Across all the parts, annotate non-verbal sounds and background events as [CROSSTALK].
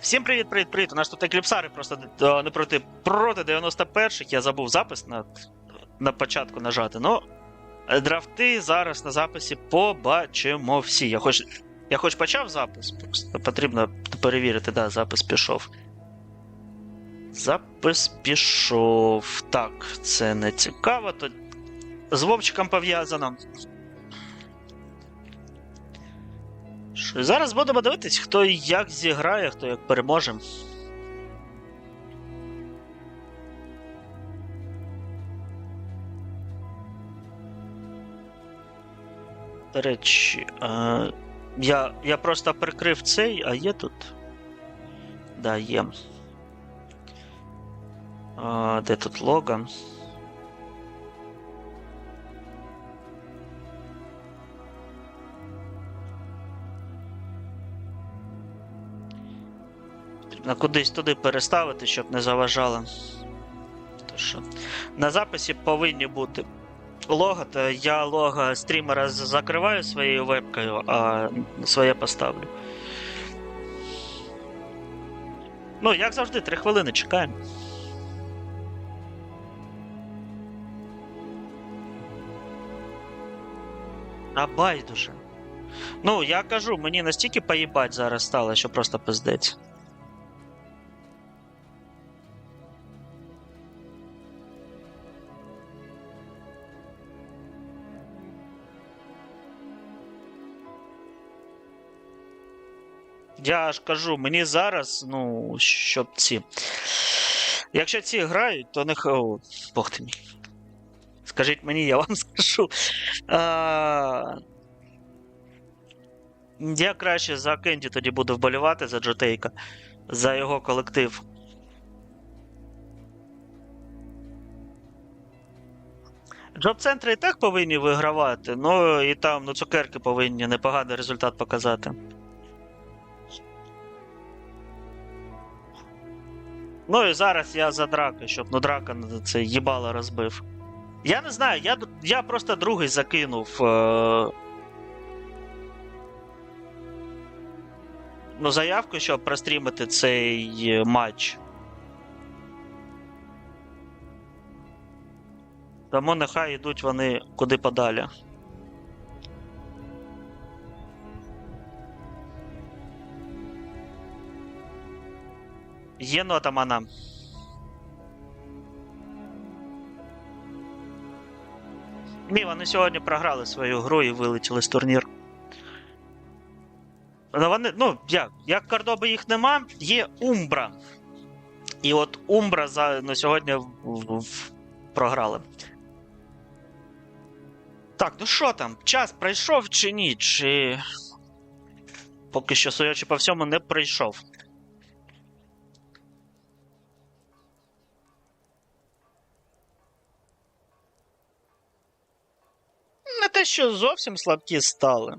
Всім привіт, привіт, привіт. У нас тут екліпсари просто е, не проти проти 91-х. Я забув запис на, на початку нажати. Ну, драфти зараз на записі побачимо всі. Я хоч, я хоч почав запис, просто потрібно перевірити, да, запис пішов. Запис пішов. Так, це не цікаво. То з Вовчиком пов'язано. Що, Зараз будемо дивитись, хто як зіграє, хто як переможе. До речі, е, я, я просто прикрив цей, а є тут. Да, є. А, де тут лого? Кудись туди переставити, щоб не заважало. Що, на записі повинні бути лого, то я лого стрімера закриваю своєю вебкою, а своє поставлю. Ну, як завжди, три хвилини чекаємо. А байдуже. Ну, я кажу, мені настільки поїбать зараз стало, що просто пиздець. Я ж кажу, мені зараз, ну, щоб ці. Якщо ці грають, то них. Бог ти мій. Скажіть мені, я вам [LAUGHS] скажу. А... Я краще за Кенді тоді буду вболівати за Джотейка, за його колектив. Джоб-центри і так повинні вигравати, ну і там ну, цукерки повинні непоганий результат показати. Ну і зараз я за драки, щоб ну драка це їбало розбив. Я не знаю, я, я просто другий закинув. Е... Ну, заявку, щоб прострімити цей е, матч. Тому нехай йдуть вони куди подалі. Є нота мана. Ні, вони сьогодні програли свою гру і вилетіли з турніру. Ну, вони, ну, як, як Кордоби їх нема, є Умбра. І от Умбра за, ну, сьогодні в, в, програли. Так, ну що там? Час пройшов чи ні? Чи. Поки що, судячи по всьому, не прийшов. Те, що зовсім слабкі стали.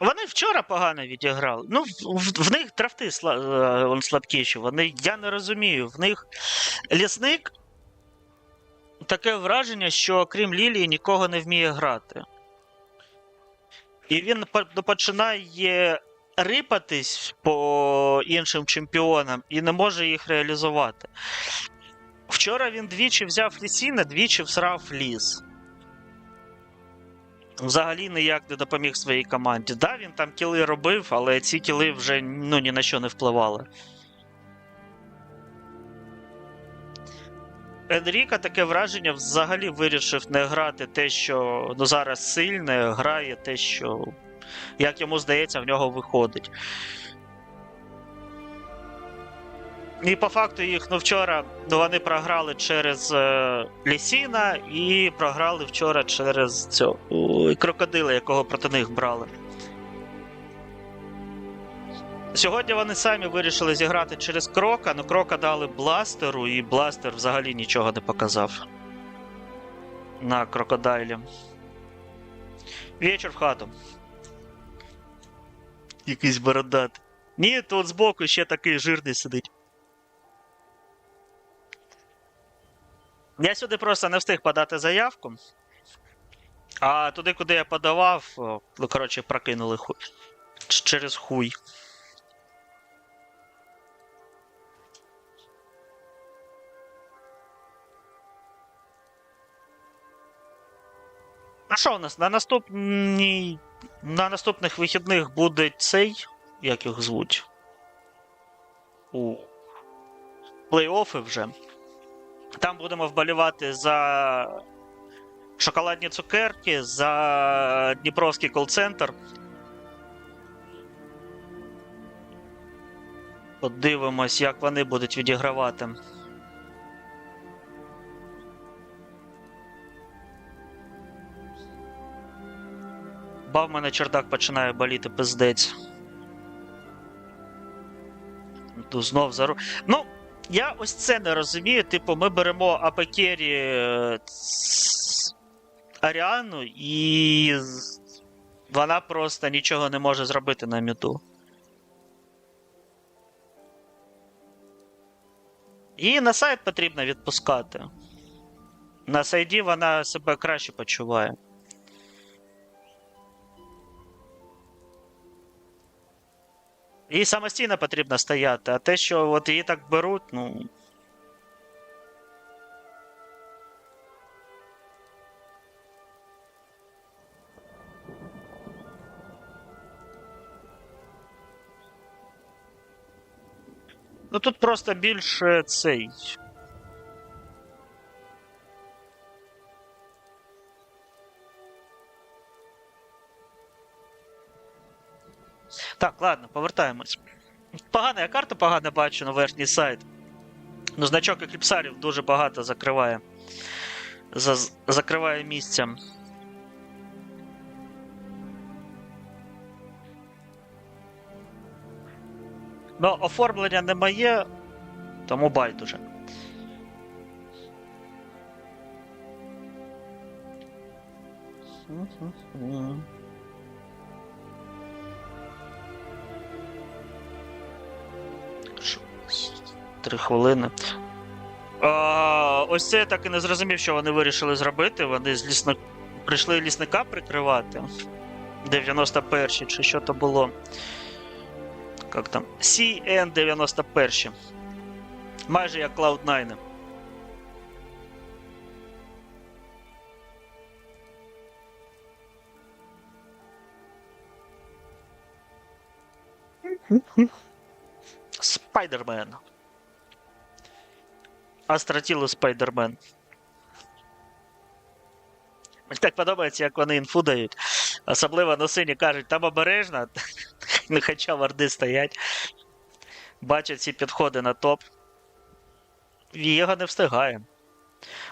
Вони вчора погано відіграли. Ну, в, в, них драфти сла, е, слабкіші. Вони, я не розумію. В них лісник таке враження, що крім Лілії нікого не вміє грати. І він ну, починає рипатись по іншим чемпіонам і не може їх реалізувати. Вчора він двічі взяв лісіна, двічі всрав ліс. Взагалі ніяк не допоміг своїй команді. Да, він там кіли робив, але ці кіли вже ну, ні на що не впливали. Енріка таке враження взагалі вирішив не грати те, що ну, зараз сильне, грає те, що, як йому здається, в нього виходить. І по факту їх ну, вчора ну, вони програли через е, Лісіна і програли вчора через цього ой, крокодила, якого проти них брали. Сьогодні вони самі вирішили зіграти через крока, ну крока дали бластеру, і бластер взагалі нічого не показав. На крокодайлі. Вечір в хату. Якийсь бородат. Ні, тут збоку ще такий жирний сидить. Я сюди просто не встиг подати заявку. А туди, куди я подавав, ну, коротше, прокинули хуй. Через хуй. А що у нас? На наступній. На наступних вихідних буде цей. Як їх звуть? У плей-оффи вже. Там будемо вболівати за шоколадні цукерки, за Дніпровський кол-центр. Подивимось, як вони будуть відігравати. Ба в мене чердак починає боліти пиздець. Знов зару. Ну, я ось це не розумію. Типу, ми беремо Апекері е, Аріану, і вона просто нічого не може зробити на міду. Її на сайт потрібно відпускати. На сайді вона себе краще почуває. Їй самостійно потрібно стояти, а те, що от її так беруть, ну. Ну тут просто більше цей. Так, ладно, повертаємось. Погана я карту погано бачу на верхній сайт. Ну, значок екліпсарів дуже багато закриває. За, закриває місця. Ну, оформлення не моє, тому байдуже. Що? Три хвилини. А, ось це я так і не зрозумів, що вони вирішили зробити. Вони з лісник... прийшли лісника прикривати. 91 чи що то було. Як там? CN91. Майже як Cloud9. Спайдермен. Астратілу Спайдермен. Мені так подобається, як вони інфу дають. Особливо на сині кажуть, там обережно, [LAUGHS] не хоча варди стоять. Бачать ці підходи на топ. Вієго не встигає.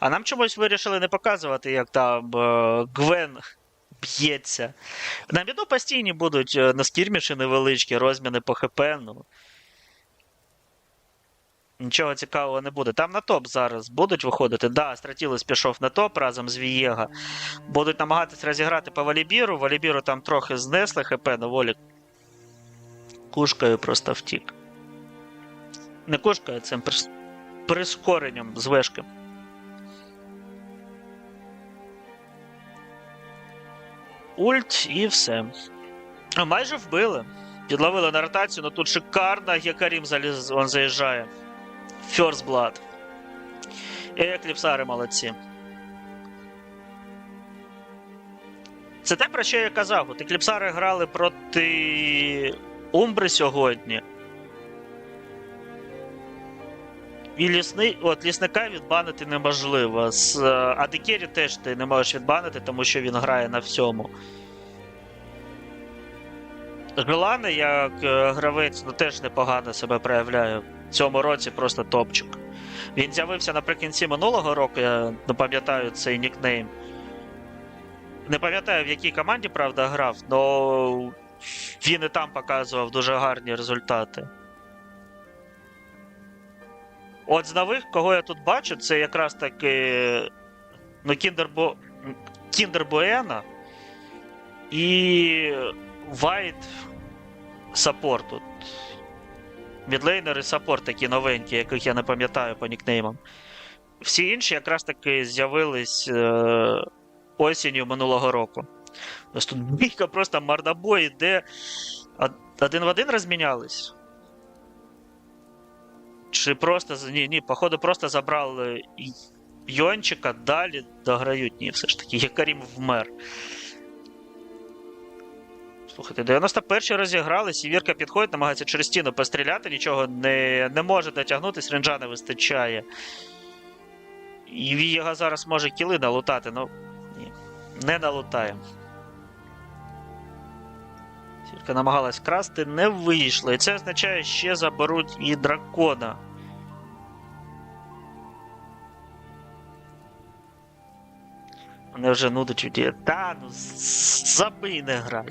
А нам чомусь вирішили не показувати, як там е, Гвен б'ється. На віду постійні будуть е, на скірміші невеличкі, розміни по ХП. Ну. Нічого цікавого не буде. Там на топ зараз будуть виходити. Да, Стратілес пішов на топ разом з Вієга. Будуть намагатись розіграти по Валібіру. Валібіру там трохи знесли ХП, но волік кушкою просто втік. Не кушкою, а цим прис... прискоренням з вешки. Ульт і все. Майже вбили. Підловили на ротацію, але тут шикарно Гекарім заліз, он заїжджає. First Blood. Екліпсари молодці. Це те, про що я казав. От екліпсари грали проти Умбри сьогодні. І лісний, от лісника відбанити неможливо. З е, Адекері теж ти не можеш відбанити, тому що він грає на всьому. Гелана, як е, гравець, ну теж непогано себе проявляє. Цьому році просто топчик. Він з'явився наприкінці минулого року, я не пам'ятаю цей нікнейм. Не пам'ятаю, в якій команді, правда, грав, але він і там показував дуже гарні результати. От з нових, кого я тут бачу, це якраз таки ну, Кіндербо... Кіндербоена і Вайт Саппорт тут. Мідлейнери саппорт такі новенькі, яких я не пам'ятаю по нікнеймам. Всі інші якраз таки з'явились е... осінню минулого року. Ось тут бійка просто мордобой іде. Од- Один в один розмінялись? Чи просто. Ні, ні, походу, просто забрали Йончика, далі дограють. Ні, все ж таки, Якарім вмер. Слухайте, 91-й розіграли, Сівірка підходить, намагається через стіну постріляти, нічого не, не може дотягнутися, ренджа не вистачає. І Вієга зараз може кіли налутати, ну ні, не налутає. Сівірка намагалась красти, не вийшло. І це означає, ще заберуть і дракона. Мене вже нудить від Та ну забий не грай.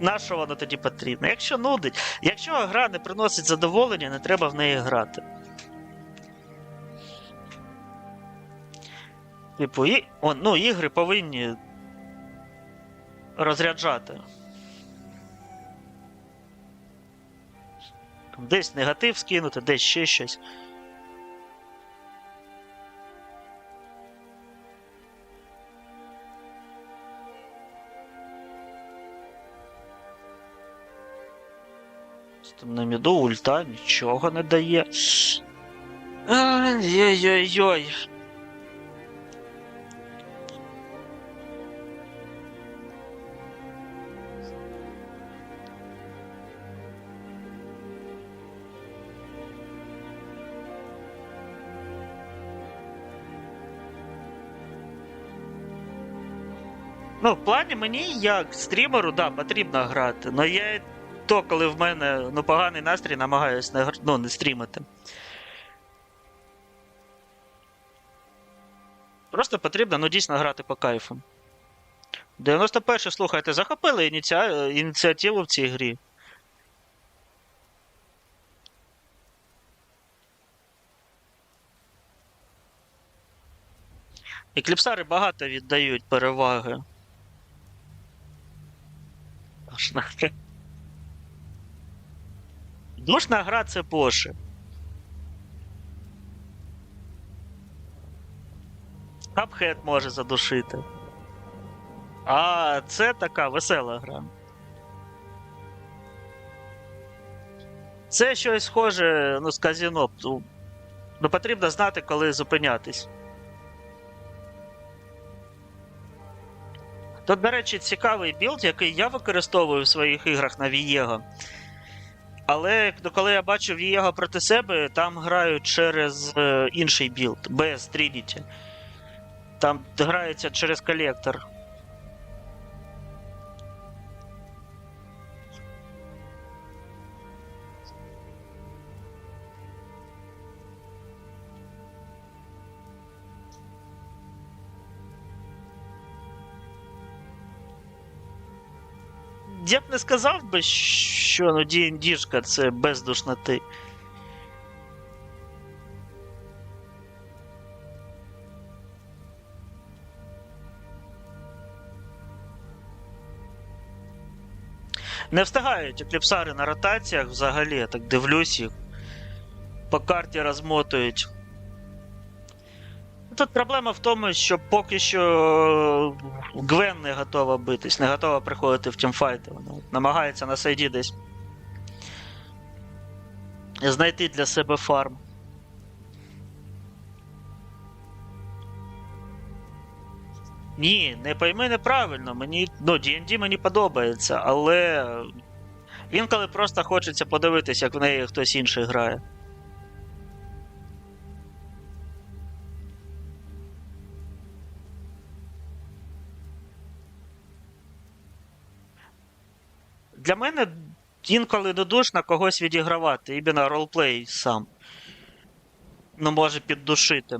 На що воно тоді потрібно? Якщо нудить, якщо гра не приносить задоволення, не треба в неї грати. Типу, і, о, ну, ігри повинні розряджати. Десь негатив скинути, десь ще щось. Там на міду ульта нічого не дає. Ой-ой-ой. Ну, в плані мені як стрімеру, да, потрібно грати. Но я то, коли в мене ну, поганий настрій, намагаюсь не, ну, не стрімити. Просто потрібно ну, дійсно грати по кайфу. 91 слухайте, захопили ініціа... ініціативу в цій грі. І кліпсари багато віддають переваги. Душна гра це Поши. Капхед може задушити. А це така весела гра. Це щось схоже ну, з казіно. Ну, Ну, потрібно знати, коли зупинятись. Тут, до речі, цікавий білд, який я використовую в своїх іграх на Вієго. Але ну, коли я бачив його проти себе, там грають через е, інший білд, без Trinity. Там грається через колектор. Я б не сказав би, що ну, D&D-шка це без душноти. Не встигають екліпсари на ротаціях взагалі, я так дивлюсь їх. По карті розмотують. Тут проблема в тому, що поки що Гвен не готова битись, не готова приходити в тімфайти. Вона намагається на сайді десь знайти для себе фарм. Ні, не пойми неправильно. Мені, ну, D&D мені подобається, але інколи просто хочеться подивитись, як в неї хтось інший грає. Для мене інколи додушно когось відігравати, іменно ролплей сам. Ну, може піддушити.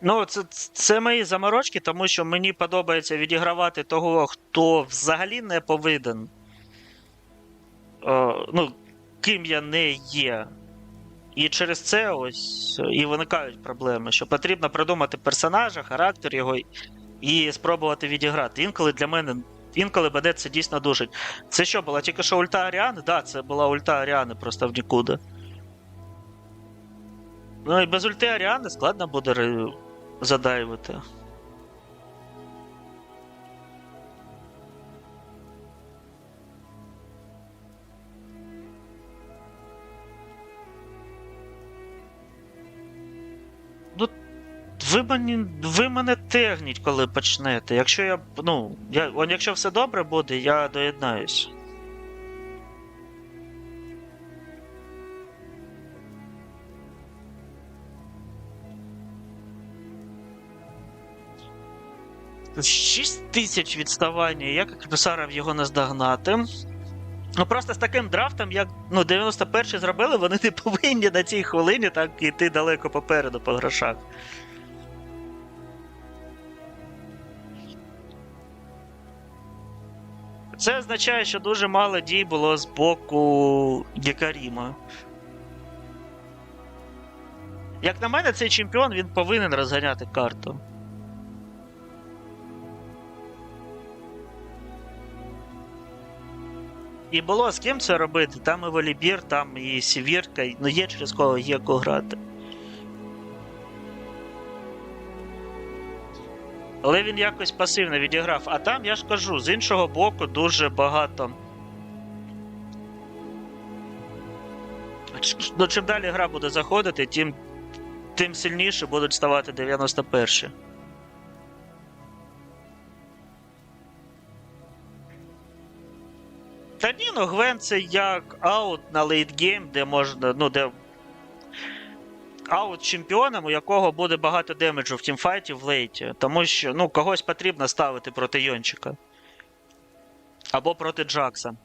Ну, це, це мої заморочки, тому що мені подобається відігравати того, хто взагалі не повинен. О, ну, ким я не є. І через це ось і виникають проблеми, що потрібно придумати персонажа, характер його і спробувати відіграти. Інколи для мене, інколи мене це дійсно душить. Це що, була тільки що ульта Аріани? Да, це була ульта Аріани просто в нікуди. Ну і без ульти Аріани складно буде ре- Ви, мені, ви мене тегніть, коли почнете. Якщо я. Ну, я, якщо все добре буде, я доєднаюсь. Шість тисяч відставання, як Екіпісарів його наздогнати. Ну просто з таким драфтом, як ну, 91 зробили, вони не повинні на цій хвилині так йти далеко попереду по грошах. Це означає, що дуже мало дій було з боку Гекаріма. Як на мене, цей чемпіон він повинен розганяти карту. І було з ким це робити. Там і Волібір, там і Сівірка, ну є через кого є кого грати. Але він якось пасивно відіграв. А там, я ж кажу, з іншого боку, дуже багато. Ну, чим далі гра буде заходити, тим, тим сильніше будуть ставати 91. Та ні, ну Гвен це як аут на лейтгейм, де можна, ну, де аут чемпіоном, у якого буде багато демеджу в тімфайті в лейті. Тому що ну, когось потрібно ставити проти Йончика. Або проти Джакса.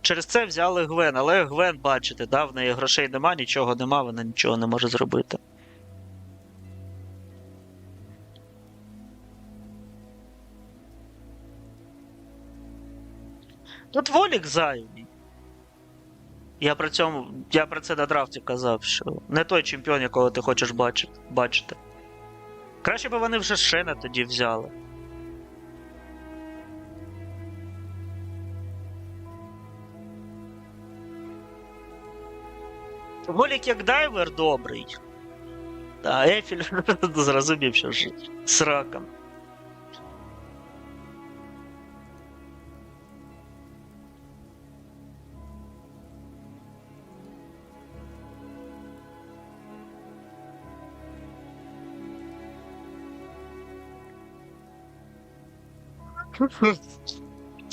Через це взяли Гвен, але Гвен, бачите, да, в неї грошей нема, нічого нема, вона нічого не може зробити. Тут Волік зайвий. Я про цьому. Я про це на драфті казав, що не той чемпіон, якого ти хочеш бачити. Краще б вони вже Шена тоді взяли. Волік як дайвер добрий. А Ефіль [LAUGHS] зрозумів, що ж. З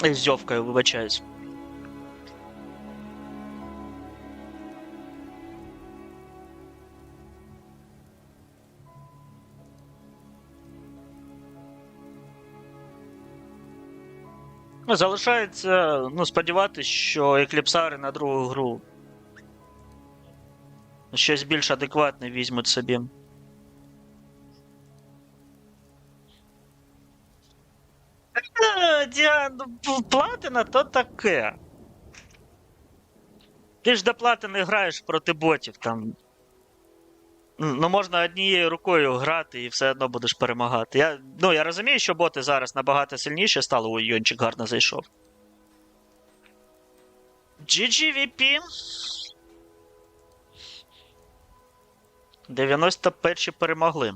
зьовкою, вибачаюсь. Залишається ну, сподіватися, що екліпсари на другу гру щось більш адекватне візьмуть собі. [LAUGHS] Діан, ну, платина то таке. Ти ж до платини граєш проти ботів там. Ну, можна однією рукою грати і все одно будеш перемагати. Я, ну, я розумію, що боти зараз набагато сильніші стали, ой, Йончик гарно зайшов. GGVP. 91 перемогли.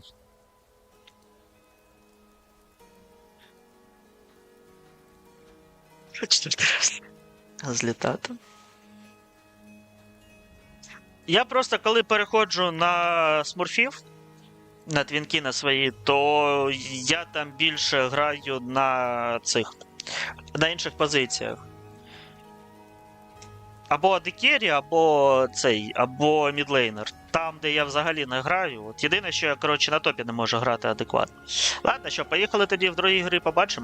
Злітати. Я просто коли переходжу на смурфів, на твінки на свої, то я там більше граю на цих. на інших позиціях. Або Адекері, або цей, або мідлейнер. Там, де я взагалі не граю. От єдине, що я, коротше, на топі не можу грати адекватно. Ладно, що, поїхали тоді в другій грі побачимо.